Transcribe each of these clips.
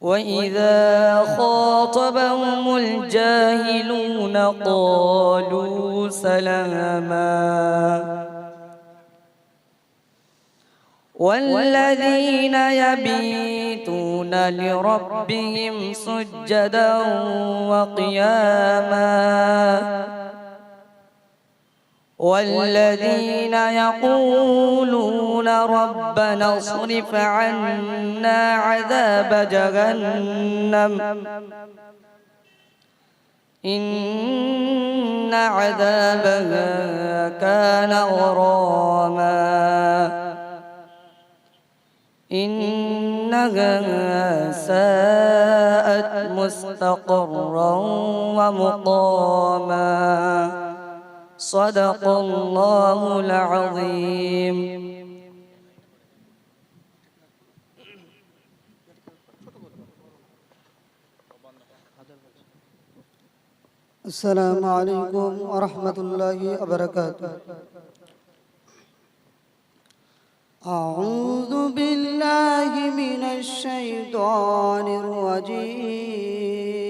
وإذا خاطبهم الجاهلون قالوا سلاما. والذين يبيتون لربهم سجدا وقياما. والذين يقولون ربنا اصرف عنا عذاب جهنم. إن عذابها كان غراما. إنها ساءت مستقرا ومقاما. صدق الله العظيم. السلام عليكم ورحمة الله وبركاته. أعوذ بالله من الشيطان الرجيم.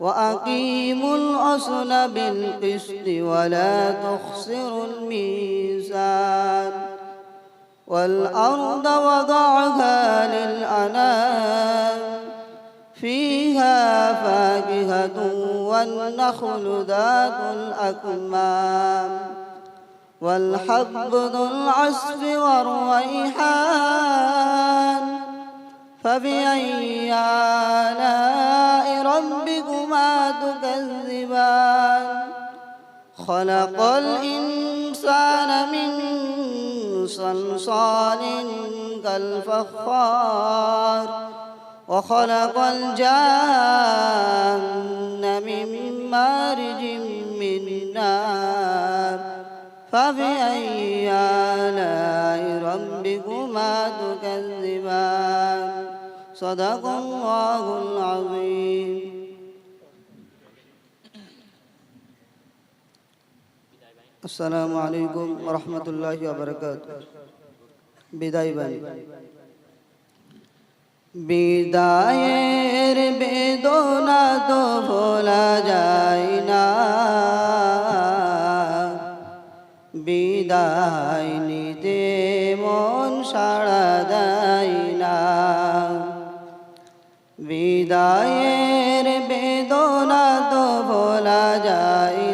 وأقيموا الأصل بالقسط ولا تخسروا الميزان والأرض وضعها للأنام فيها فاكهة والنخل ذات الأكمام والحب ذو العصف والريحان فبأي آلاء تكذبان. خلق الإنسان من صلصال كالفخار وخلق الجان من مارج من نار. فبأي آلاء ربكما تكذبان. صدق الله العظيم. আসসালামু আলাইকুম রহমতুল্লাহ বরকাত বিদায় ভাই। বিদায়ের বেদনা তো ভোলা যায় না। বিদায় নিতে মন সাড়া দেয় না। বিদায়ের বেদনা তো ভোলা যায়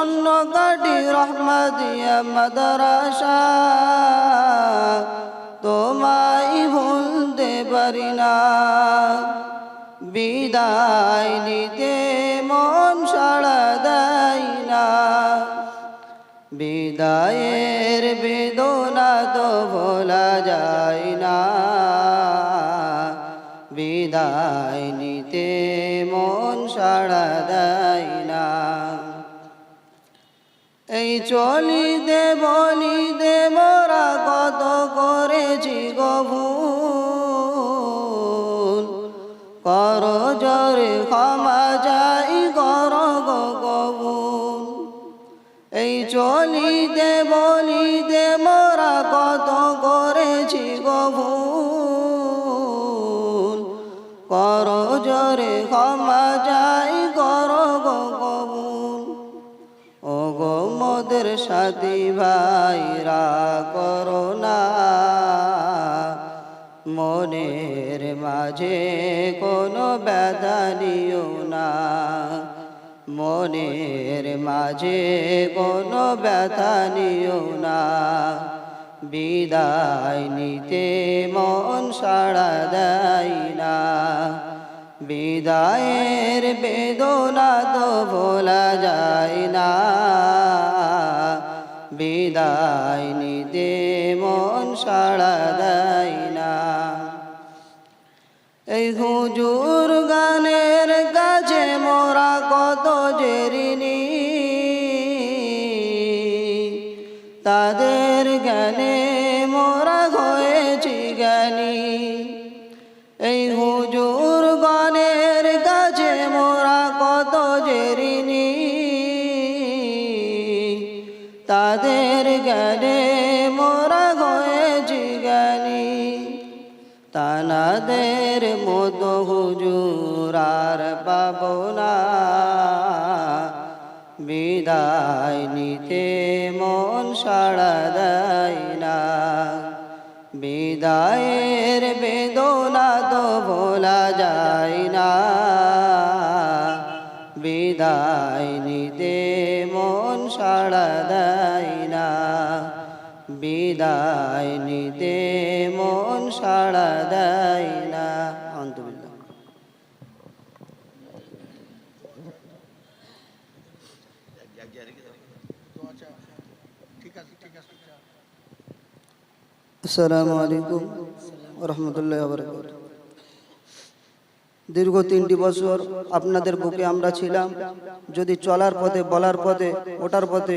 প্রসন্ন কাটি রহমাতিয়া মাদারাসা। তোমায় ভুলতে পারি না। বিদায় নিতে মন সাড়া না। বিদায়ের বেদনা তো ভোলা যায় চলি দে বলি কত মোরা কত করেছি গভুল কর জরে ক্ষমা যাই কর গবুল এই চলি দে বলি দে মোরা কত করেছি গভুল সাথী ভাইরা করোনা মনের মাঝে কোনো ব্যথা নিও না। মনের মাঝে কোনো ব্যথা নিও না। বিদায় নিতে মন সাড়া দেয় না। বিদায়ের বেদনা তো ভোলা যায় না। বিদায় নিতে মন সাড়া দেয় না। এই হুজুর তানাদের মতো হুজুর আর পাব না। বিদায় নিতে মন সাড়া দেয় না। বিদায়ের বেদনা তো ভোলা যায় না। বিদায় নিতে দীর্ঘ তিনটি বছর আপনাদের বুকে আমরা ছিলাম। যদি চলার পথে, বলার পথে, ওঠার পথে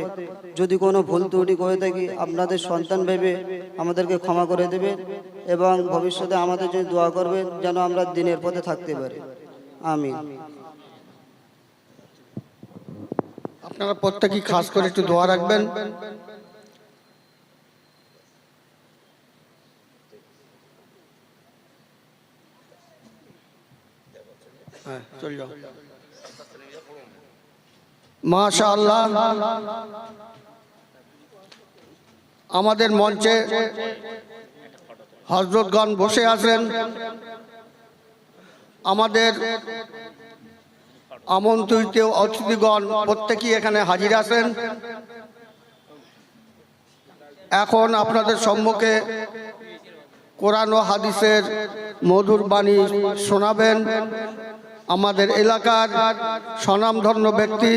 যদি কোনো ভুল ত্রুটি করে থাকি, আপনাদের সন্তান ভেবে আমাদেরকে ক্ষমা করে দেবে এবং ভবিষ্যতে আমাদের জন্য দোয়া করবে যেন আমরা দিনের পথে থাকতে পারি। আমিন। আপনারা প্রত্যেকেই খাস করে একটু দোয়া রাখবেন। হ্যাঁ চল যাও। মাশাআল্লাহ। আমাদের মঞ্চে হজরতগণ বসে আছেন। আমাদের আমন্ত্রিত অতিথিগণ, প্রত্যেকেই এখানে হাজির আছেন। এখন আপনাদের সম্মুখে কোরআন ও হাদিসের মধুর বাণী শোনাবেন। আমাদের এলাকার স্বনামধন্য ব্যক্তি